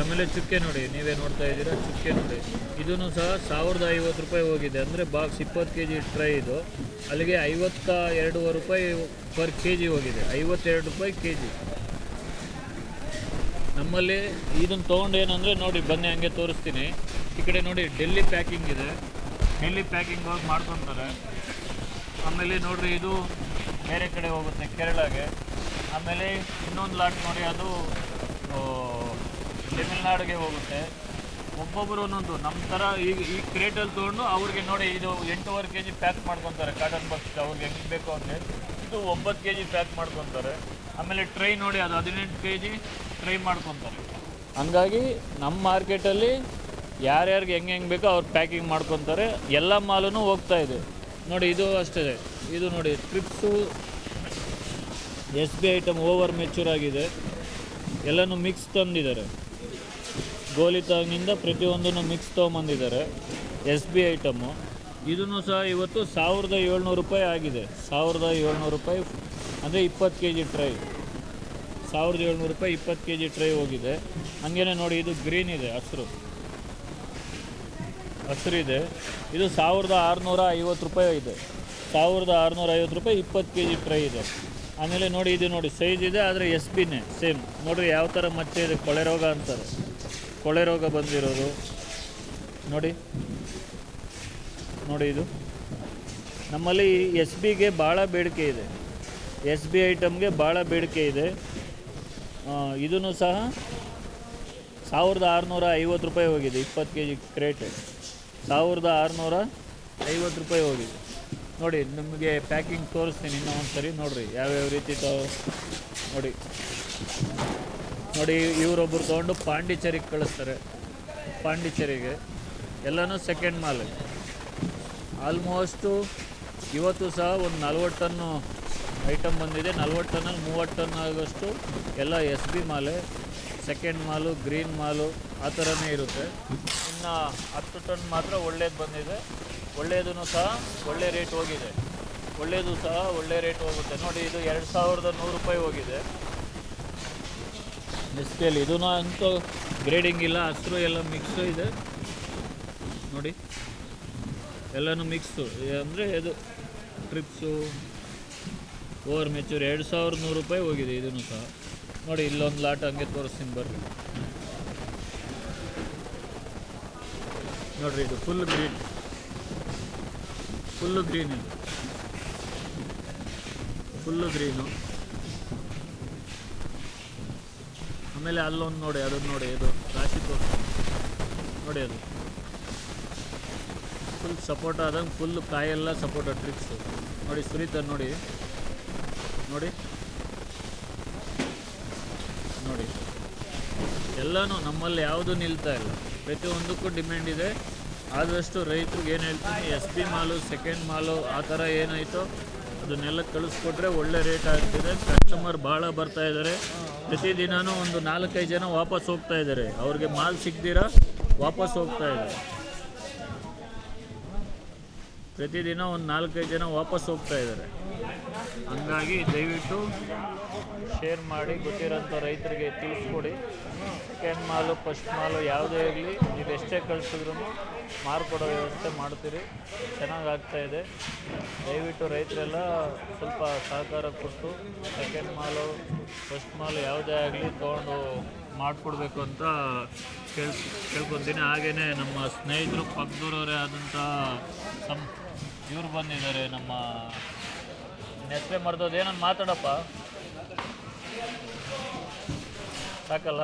ಆಮೇಲೆ ಚುಕ್ಕೆ ನೋಡಿ, ನೀವೇ ನೋಡ್ತಾ ಇದ್ದೀರಾ, ಚುಕ್ಕೆ ನೋಡಿ. ಇದೂ ಸಹ ಸಾವಿರದ ಐವತ್ತು ರೂಪಾಯಿ ಹೋಗಿದೆ. ಅಂದರೆ ಬಾಕ್ಸ್ ಇಪ್ಪತ್ತು ಕೆ ಜಿ ಟ್ರೈ ಇದು. ಅಲ್ಲಿಗೆ ಐವತ್ತ ಎರಡೂವರೆ ರೂಪಾಯಿ ಪರ್ ಕೆ ಜಿ ಹೋಗಿದೆ. ಐವತ್ತೆರಡು ರೂಪಾಯಿ ಕೆ ಜಿ ನಮ್ಮಲ್ಲಿ ಇದನ್ನು ತೊಗೊಂಡು ಏನಂದರೆ ನೋಡಿ, ಬನ್ನಿ, ಹಂಗೆ ತೋರಿಸ್ತೀನಿ. ಈ ಕಡೆ ನೋಡಿ, ಡೆಲ್ಲಿ ಪ್ಯಾಕಿಂಗ್ ಇದೆ. ಡೆಲ್ಲಿ ಪ್ಯಾಕಿಂಗ್ ಹೋಗಿ ಮಾಡ್ಕೊತಾರೆ. ಆಮೇಲೆ ನೋಡಿರಿ, ಇದು ಬೇರೆ ಕಡೆ ಹೋಗುತ್ತೆ, ಕೇರಳಗೆ. ಆಮೇಲೆ ಇನ್ನೊಂದು ಲಾಟ್ ನೋಡಿ, ಅದು ತಮಿಳ್ನಾಡಿಗೆ ಹೋಗುತ್ತೆ. ಒಬ್ಬೊಬ್ಬರು ಒಂದೊಂದು ನಮ್ಮ ಥರ ಈಗ, ಈ ಕ್ರೇಟಲ್ಲಿ ತೊಗೊಂಡು ಅವ್ರಿಗೆ ನೋಡಿ, ಇದು ಎಂಟೂವರೆ ಕೆ ಜಿ ಪ್ಯಾಕ್ ಮಾಡ್ಕೊತಾರೆ ಕಾಟನ್ ಬಾಕ್ಸ್ ಅವ್ರಿಗೆ ಹೆಂಗೆ ಬೇಕು ಅಂದರೆ ಇದು ಒಂಬತ್ತು ಕೆ ಜಿ ಪ್ಯಾಕ್ ಮಾಡ್ಕೊತಾರೆ. ಆಮೇಲೆ ಟ್ರೈ ನೋಡಿ, ಅದು ಹದಿನೆಂಟು ಕೆ ಜಿ ಟ್ರೈ ಮಾಡ್ಕೊತಾರೆ. ಹಂಗಾಗಿ ನಮ್ಮ ಮಾರ್ಕೆಟಲ್ಲಿ ಯಾರ್ಯಾರಿಗೆ ಹೆಂಗೆ ಹೆಂಗೆ ಬೇಕೋ ಅವ್ರು ಪ್ಯಾಕಿಂಗ್ ಮಾಡ್ಕೊತಾರೆ. ಎಲ್ಲ ಮಾಲೂ ಹೋಗ್ತಾ ಇದೆ. ನೋಡಿ, ಇದು ಅಷ್ಟೇ. ಇದು ನೋಡಿ trips S B item over mature ಆಗಿದೆ, ಎಲ್ಲನೂ ಮಿಕ್ಸ್ ತಂದಿದ್ದಾರೆ. ಗೋಲಿ ತಂಗಿಂದ ಪ್ರತಿಯೊಂದನ್ನು ಮಿಕ್ಸ್ ತೊಗೊಂಬಂದಿದ್ದಾರೆ. ಎಸ್ ಬಿ ಐಟಮ್ಮು ಇದನ್ನು ಸಹ ಇವತ್ತು ಸಾವಿರದ ಏಳ್ನೂರು ರೂಪಾಯಿ ಆಗಿದೆ. ಸಾವಿರದ ಏಳ್ನೂರು ರೂಪಾಯಿ, ಅಂದರೆ ಇಪ್ಪತ್ತು ಕೆ ಜಿ ಟ್ರೈ ಸಾವಿರದ ಏಳ್ನೂರು ರೂಪಾಯಿ, ಇಪ್ಪತ್ತು ಕೆ ಜಿ ಟ್ರೈ ಹೋಗಿದೆ. ಹಾಗೇನೆ ನೋಡಿ, ಇದು ಗ್ರೀನ್ ಇದೆ, ಹಸಿರು. ಹಸಿರಿದೆ ಇದು. ಸಾವಿರದ ಆರುನೂರ ಐವತ್ತು ರೂಪಾಯಿ ಇದೆ. ಸಾವಿರದ ಆರುನೂರ ಐವತ್ತು ರೂಪಾಯಿ, ಇಪ್ಪತ್ತು ಕೆ ಜಿ ಟ್ರೈ ಇದೆ. ಆಮೇಲೆ ನೋಡಿ, ಇದು ನೋಡಿ ಸೈಜ್ ಇದೆ, ಆದರೆ ಎಸ್ ಬಿನೇ ಸೇಮ್ ನೋಡಿರಿ, ಯಾವ ಥರ ಮಚ್ಚೆ ಇದೆ ಕೊಳೆ ರೋಗ ಅಂತಾರೆ. ಕೊಳೆ ರೋಗ ಬಂದಿರೋದು. ನೋಡಿ. ನೋಡಿ ಇದು. ನಮ್ಮಲ್ಲಿ ಎಸ್ ಬಿಗೆ ಭಾಳ ಬೇಡಿಕೆ ಇದೆ. ಎಸ್ ಬಿ ಐಟಮ್ಗೆ ಭಾಳ ಬೇಡಿಕೆ ಇದೆ. ಇದೂ ಸಹ ಸಾವಿರದ ಆರುನೂರ ಐವತ್ತು ರೂಪಾಯಿ ಹೋಗಿದೆ, ಇಪ್ಪತ್ತು ಕೆ ಜಿ ಕ್ರೇಟ್. ಸಾವಿರದ ಆರುನೂರ ಐವತ್ತು ರೂಪಾಯಿ ಹೋಗಿದೆ. ನೋಡಿ, ನಿಮಗೆ ಪ್ಯಾಕಿಂಗ್ ತೋರಿಸ್ತೀನಿ ಇನ್ನೂ ಒಂದು ಸರಿ ನೋಡಿರಿ, ಯಾವ್ಯಾವ ರೀತಿ ತೋ ನೋಡಿ. ನೋಡಿ ಇವರೊಬ್ಬರು ತೊಗೊಂಡು ಪಾಂಡಿಚೇರಿಗೆ ಕಳಿಸ್ತಾರೆ. ಪಾಂಡಿಚೇರಿಗೆ. ಎಲ್ಲನೂ ಸೆಕೆಂಡ್ ಮಾಲ್. ಆಲ್ಮೋಸ್ಟು ಇವತ್ತು ಸಹ ಒಂದು ನಲ್ವತ್ತು ಟನ್ನು ಐಟಮ್ ಬಂದಿದೆ. ನಲ್ವತ್ತು ಟನ್ನಲ್ಲಿ ಮೂವತ್ತು ಟನ್ ಆಗೋಷ್ಟು ಎಲ್ಲ ಎಸ್ ಬಿ ಮಾಲೆ ಸೆಕೆಂಡ್ ಮಾಲು ಗ್ರೀನ್ ಮಾಲು, ಆ ಥರನೇ ಇರುತ್ತೆ. ಇನ್ನು ಹತ್ತು ಟನ್ ಮಾತ್ರ ಒಳ್ಳೇದು ಬಂದಿದೆ. ಒಳ್ಳೆಯದೂ ಸಹ ಒಳ್ಳೆ ರೇಟ್ ಹೋಗಿದೆ. ಒಳ್ಳೆಯದು ಸಹ ಒಳ್ಳೆ ರೇಟ್ ಹೋಗುತ್ತೆ. ನೋಡಿ, ಇದು ಎರಡು ಸಾವಿರದ ನೂರು ರೂಪಾಯಿ ಹೋಗಿದೆ. ಡಿಸ್ಪ್ಲೇಲಿ ಇದೂ ಅಂತೂ ಗ್ರೇಡಿಂಗ್ ಇಲ್ಲ, ಹಸಿರು ಎಲ್ಲ ಮಿಕ್ಸು ಇದೆ. ನೋಡಿ, ಎಲ್ಲನೂ ಮಿಕ್ಸು ಅಂದರೆ ಇದು ಟ್ರಿಪ್ಸು ಓವರ್ ಮೆಚೂರ್ ಎರಡು ಸಾವಿರದ ನೂರು ರೂಪಾಯಿ ಹೋಗಿದೆ ಇದನ್ನು ಸಹ. ನೋಡಿ, ಇಲ್ಲೊಂದು ಲಾಟ್ ಹಂಗೆ ತೋರಿಸ್ತೀನಿ ಬರ್ರಿ. ನೋಡಿರಿ, ಇದು ಫುಲ್ ಗ್ರೀನ್ ಫುಲ್ಲು ಗ್ರೀನ್ ಇದು. ಫುಲ್ಲು ಗ್ರೀನು ಆಮೇಲೆ ಅಲ್ಲೊಂದು ನೋಡಿ ಅದನ್ನು ನೋಡಿ, ಇದು ರಾಶಿ ತೋರಿಸ್ತೀನಿ ನೋಡಿ ಅದು. ಫುಲ್ ಸಪೋರ್ಟ್ ಆದಂಗೆ ಫುಲ್ ಕಾಯೆಲ್ಲ ಸಪೋರ್ಟ್ ಟ್ರಿಕ್ಸ್ ನೋಡಿ ಸುರಿತ ನೋಡಿ. ನೋಡಿ. ನೋಡಿ. ಎಲ್ಲನೂ ನಮ್ಮಲ್ಲಿ ಯಾವುದು ನಿಲ್ತಾ ಇಲ್ಲ. ಪ್ರತಿಯೊಂದಕ್ಕೂ ಡಿಮ್ಯಾಂಡ್ ಇದೆ. ಆದಷ್ಟು ರೈತರಿಗೆ ಏನು ಹೇಳ್ತೀನಿ, ಎಸ್ ಪಿ ಮಾಲು ಸೆಕೆಂಡ್ ಮಾಲು, ಆ ಥರ ಏನಾಯಿತೋ ಅದನ್ನೆಲ್ಲ ಕಳಿಸ್ಕೊಟ್ರೆ ಒಳ್ಳೆ ರೇಟ್ ಆಗ್ತಿದೆ. ಕಸ್ಟಮರ್ ಭಾಳ ಬರ್ತಾ ಇದ್ದಾರೆ ಪ್ರತಿದಿನವೂ ಒಂದು ನಾಲ್ಕೈದು ಜನ ವಾಪಸ್ ಹೋಗ್ತಾ ಇದ್ದಾರೆ ಅವ್ರಿಗೆ ಮಾಲ್ ಸಿಗ್ದಿರ ವಾಪಸ್ ಹೋಗ್ತಾ ಇದ್ದಾರೆ ಪ್ರತಿದಿನ ಒಂದು ನಾಲ್ಕೈದು ಜನ ವಾಪಸ್ ಹೋಗ್ತಾ ಇದ್ದಾರೆ ಹಂಗಾಗಿ ದಯವಿಟ್ಟು ಶೇರ್ ಮಾಡಿ, ಗೊತ್ತಿರೋಂಥ ರೈತರಿಗೆ ತಿಳಿಸ್ಕೊಡಿ. ಸೆಕೆಂಡ್ ಮಾಲು ಫಸ್ಟ್ ಮಾಲು ಯಾವುದೇ ಇರಲಿ, ನೀವು ಎಷ್ಟೇ ಕಳಿಸಿದ್ರು ಮಾರ್ಕೊಡೋ ವ್ಯವಸ್ಥೆ ಮಾಡ್ತೀರಿ. ಚೆನ್ನಾಗಿ ಇದೆ. ದಯವಿಟ್ಟು ರೈತರೆಲ್ಲ ಸ್ವಲ್ಪ ಸಹಕಾರ ಕೊಟ್ಟು ಸೆಕೆಂಡ್ ಮಾಲು ಫಸ್ಟ್ ಮಾಲು ಯಾವುದೇ ಆಗಲಿ ತೊಗೊಂಡು ಮಾಡಿಕೊಡ್ಬೇಕು ಅಂತ ಕೇಳ್ ಕೇಳ್ಕೊತೀನಿ. ಹಾಗೆಯೇ ನಮ್ಮ ಸ್ನೇಹಿತರು ಪಕ್ಕದೂರವರೇ ಆದಂಥ ಸಂ, ಇವರು ಬಂದಿದ್ದಾರೆ ನಮ್ಮ ಹೆಸರೇ ಮರ್ದೋದು ಏನನ್ನು ಮಾತಾಡಪ್ಪ? ಸಾಕಲ್ಲ?